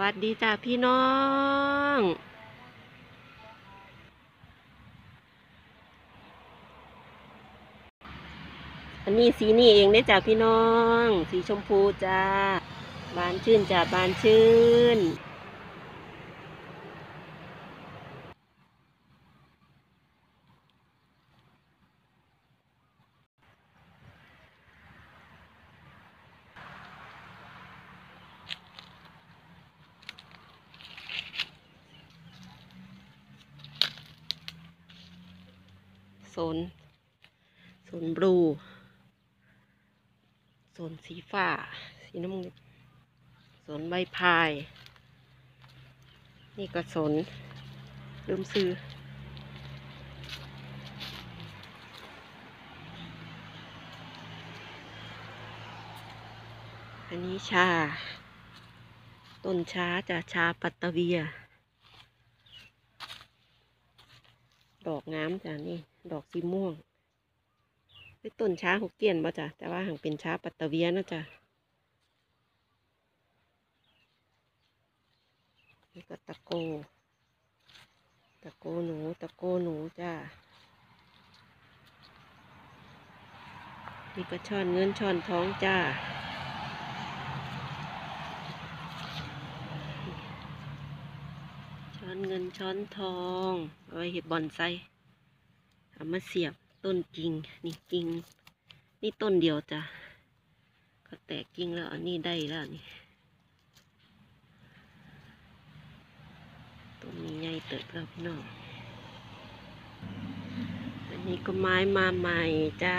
วัสดีจ้าพี่น้อง อันนี้สีนี่เองได้จ้าพี่น้อง สีชมพูจ้า บานชื่นจ้าบานชื่น โซน โซนบลู โซนสีฟ้า สีน้ำเงินโซนใบพาย นี่ก็โซนลืมซื้ออันนี้ชา ต้นชาจะชาปัตตเวีย ดอกงามจ้ะนี่ ดอกสีม่วงเป็นต้นช้าหกเกี้ยนบ่จ้ะแต่ว่าหังเป็นช้าปัตตเวียนะจ้ะนี่ก็ตะโก ตะโกหนู ตะโกหนูจ้านี่ก็ช่อนเงินช่อนท้องจ้า ช้อนเงินช้อนทอง เอาไว้เห็ดบอนไซ เอามาเสียบต้นกิ่งนี่กิ่งนี่ต้นเดียวจ้ะก็แตกกิ่งแล้วอันนี้ได้แล้วนี่ต้นนี้ใหญ่เติบแล้วพี่น้องอันนี้ก็ไม้มาใหม่จ้า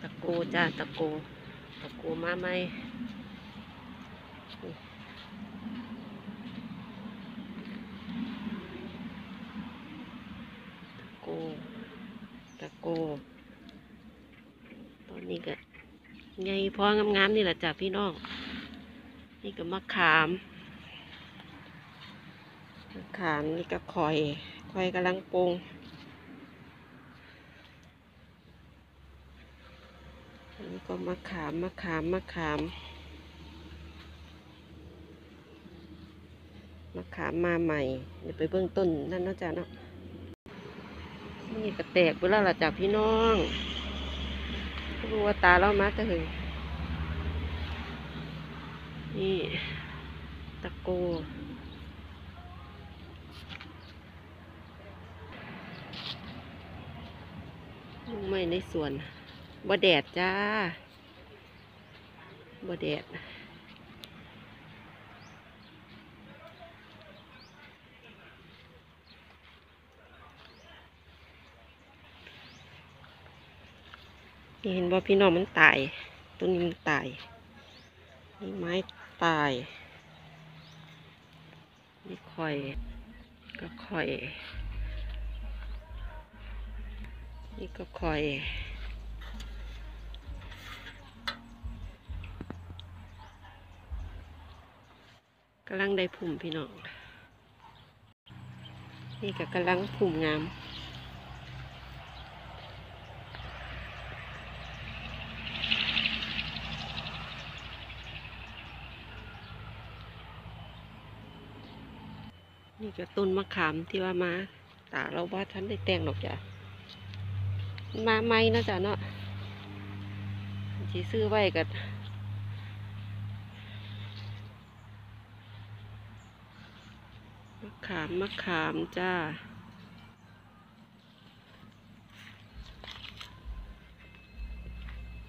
ตะโกจ้าตะโกตะโกมาใหม่ ตะโก ตะโกตอนนี้ก็ไงพองามๆนี่แหละจ้ะพี่น้อง นี่ก็มะขามมะขามนี่ก็คอยคอยกำลังปรุงอันนี้ก็มะขามมะขามมะขามมะขามมาใหม่ เดี๋ยวไปเบื้องต้นนั่นนาะจ้ะเนาะ นี่ก็แตกไปแล้วล่ะจากพี่น้องรู้ว่าตาเรามาจะถึงนี่ ตะโกลูกไม้ในสวนบ่แดดจ้าบ่แดด นี่เห็นว่าพี่น้องมันตายต้นนี้มันตาย นี่ไม้ตาย นี่คอย ก็คอย นี่ก็คอยกำลังได้ผุ่มพี่น้อง นี่ก็กำลังผุ่มงาม นี่ก็ต้นมะขามที่ว่ามาตาเราว่าท่านได้แต่งหรอกจ้ะมาไมเนะจ้ะเนาะสีซื้อไว้กันมะขามมะขามจ้า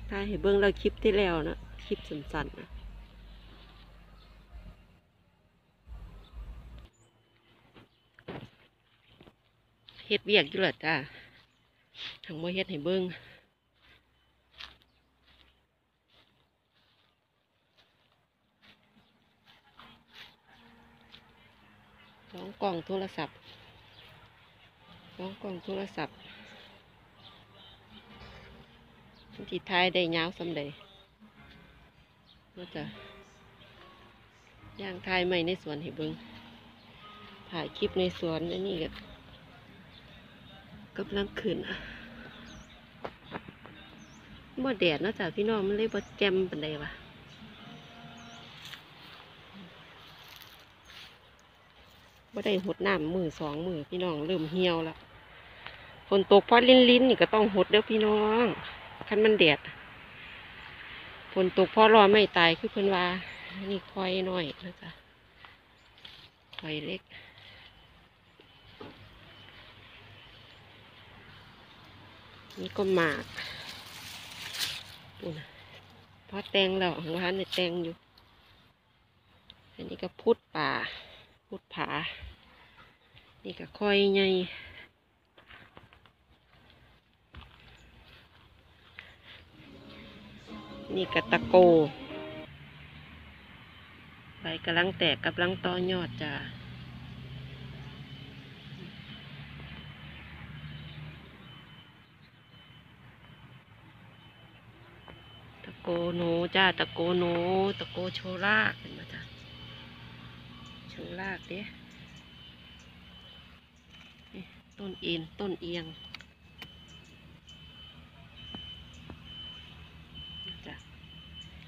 ถ้าเห็นเบิ้องเราคลิปที่แล้วนะคลิปสั้นๆนะ เฮ็ดเวียกอยู่ล่ะจ้าทั้งบ่เฮ็ดให้เบิ่งสองกล่องโทรศัพท์สองกล่องโทรศัพท์ที่ท้ายได้ยาวสำใดก็จะย่างทายใหม่ในสวนให้เบิ่งถ่ายคลิปในสวนอันนี้ก็ กำลังขึ้นอะบ่แดดนะจากพี่น้องมันเลยบ่แจ่มปานใดวะบ่ได้หดน้ำมือสองมือพี่น้องเริ่มเหี่ยวแล้วฝนตกพอลิ้นลิ้นนี่ก็ต้องหดเด้อพี่น้องคันมันแดดฝนตกพอรอไม่ตายคือเพิ่นว่านี่คอยหน่อยนะจ๊ะคอยเล็ก นี่ก็หมากปุ่นะพอแตงแล้วของร้านเนี่ยแตงอยู่ อันนี้ก็พุดป่า พุดผา นี่ก็ค่อยใหญ่นี่ก็ตะโก ใบกำลังแตกกำลังต่อยอดจ้า ตะ โกโนจ้าตะโกโนตะโกโชลากเป็นมาจ้ะโชลากเด้ต้นเอ็นต้นเอียงจ้ะ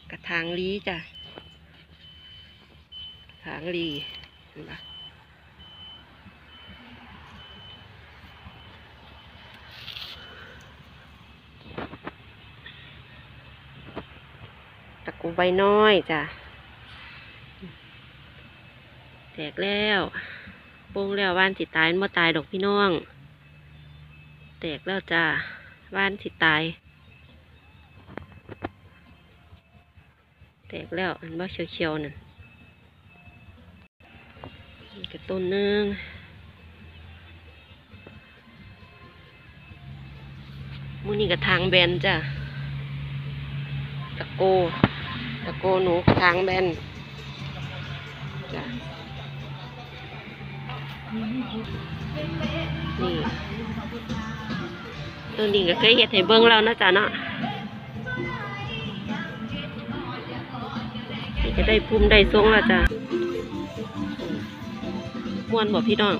กระถางลีจ้ะกระถางลีเห็นปะตะโกใบน้อยจ้ะแตกแล้วโป่งแล้วว่านสิตายมันบ่ตายดอกพี่น้อง แตกแล้วจ้ะว่านสิตาย แตกแล้วอันบ่เขียวๆนั่นนี่ก็ต้นนึงมูนี่กระทางแบนจ้ะตะโก ตะโกหนูทางแบนจ้ะนี่ตัวนี้ก็เคยเห็ดให้เบิ้งแล้วนะจ๊ะเนาะจะได้ภูมิได้ทรงแล้วจ้ะม่วนบอกพี่น้อง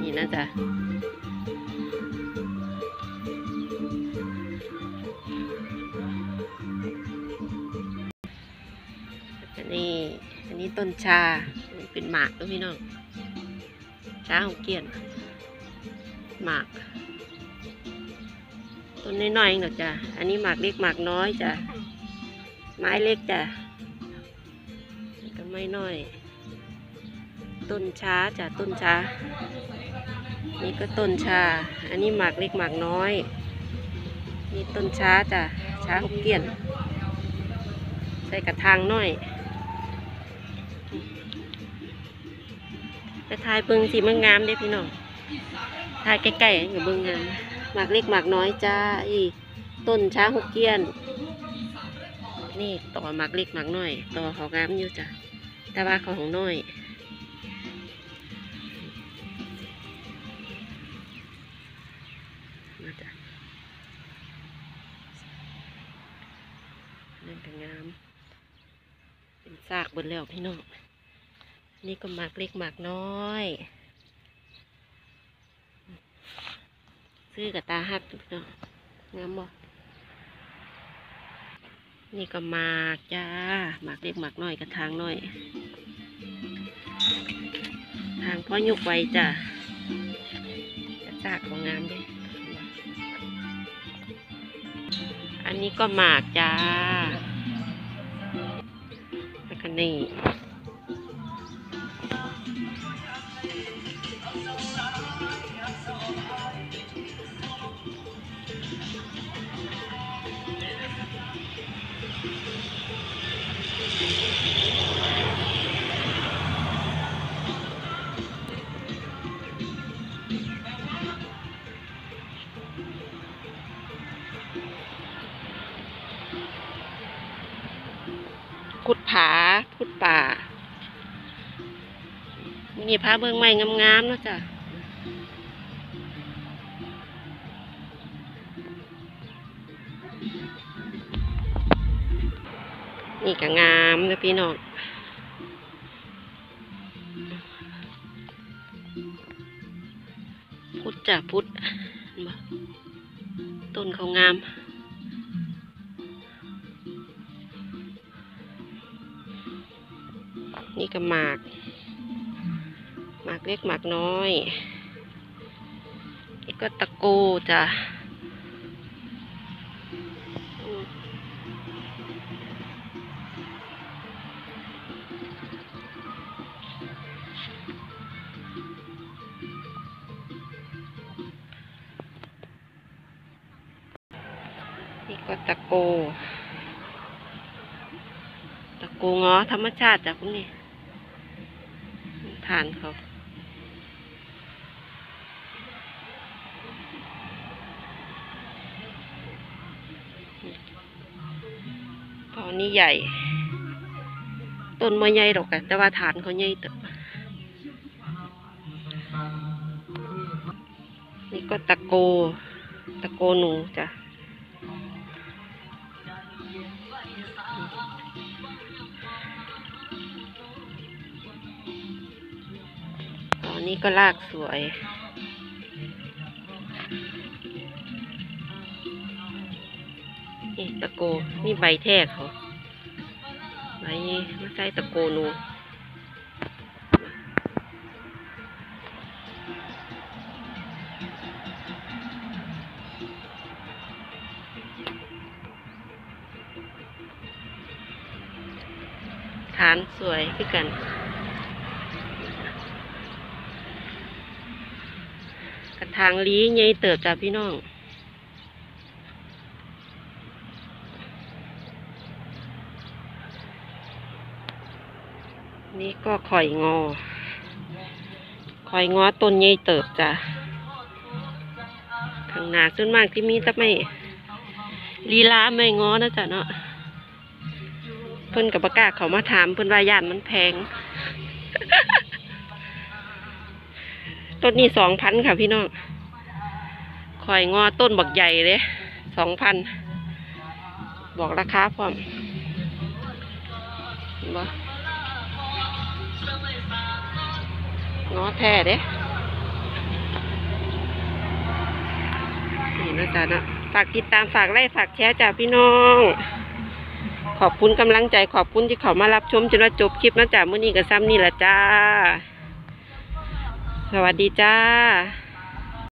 นี่นะจ๊ะ อันนี้อันนี้ต้นชาเป็นหมากด้วยพี่น้องชาของเกียนหมาก ต้นน้อยๆเองดอจ้ะอันนี้หมากเล็กหมากน้อยจ้ะไม้เล็กจ้ะก็ไม่น้อย ต้นช้าจ้ะต้นช้า นี่ก็ต้นชา อันนี้หมากเล็กหมากน้อยนี่ต้นช้าจ้ะช้าของเกียน ใส่กระถางน้อย ไปถ่ายเบิงสีมันงามเด้พี่น้องถ่ายใกล้ๆกับเบิงงามหมากเล็กหมากน้อยจ้าอีต้นช้างหกเกี้ยน นี่ต่อหมากเล็กหมากน้อย ต่อเขางามอยู่จ้ะแต่ว่าเขาของน้อยมาจ้ะนั่นก็งาม เป็นซากบนแล้วพี่น้อง นี่ก็หมากเล็กหมากน้อย ซื้อกับตาฮักพี่น้องามบ่นี่ก็หมากจ้าหมากเล็กหมากน้อยกับทางน้อย ทางพ่อยุกไว้จ้ะจะซากของงามด้วยอันนี้ก็หมากจ้าแล้วก็นี่ ขุดผาขุดป่านี่พาเบิ่งใหม่งามๆเนะจ้ะนี่ก็งามนะพี่น้องพุทธจ้ะพุทธต้นเขางาม นี่ก็หมาก หมากเล็กหมากน้อย นี่ก็ตะโกจ้ะนี่ก็ตะโก ตะโกงอธรรมชาติจ้ะพวกนี้ ทานเขาตอนนี้ใหญ่ ต้นไม้ใหญ่หรอกแต่ว่าฐานเขาใหญ่ตอะนี่ก็ตะโก ตะโกหนูจ้ะ นี้ก็ลากสวย นี่ตะโก นี่ใบแทกเขาใบไม่ใช่ตะโกนูฐานสวยคือกัน กระถางลีใหญ่เติบจ้าพี่น้อง นี่ก็ข่อยงอ ข่อยงอต้นใหญ่เติบจ้ะข้างหน้าส่วนมากที่มีแต่ไม่ลีลาไม่งอนะจ๊ะเนาะเพิ่นกับประกล้าเขามาถามเพิ่นว่าย่านมันแพง ต้นนี้สองพันค่ะพี่น้องข่อยงอต้นบักใหญ่เลยสองพันบอกราคาพร้อมบ่งอแท้เด้นี่นะจ๊ะนะฝากติดตามฝากไล่ฝากแชร์จ้าพี่น้อง ขอบคุณกำลังใจขอบคุณที่เขามารับชมจนว่าจบคลิปนะจ๊ะมื้อนี้ก็ซ้ำนี่ละจ้า สวัสดีจ้า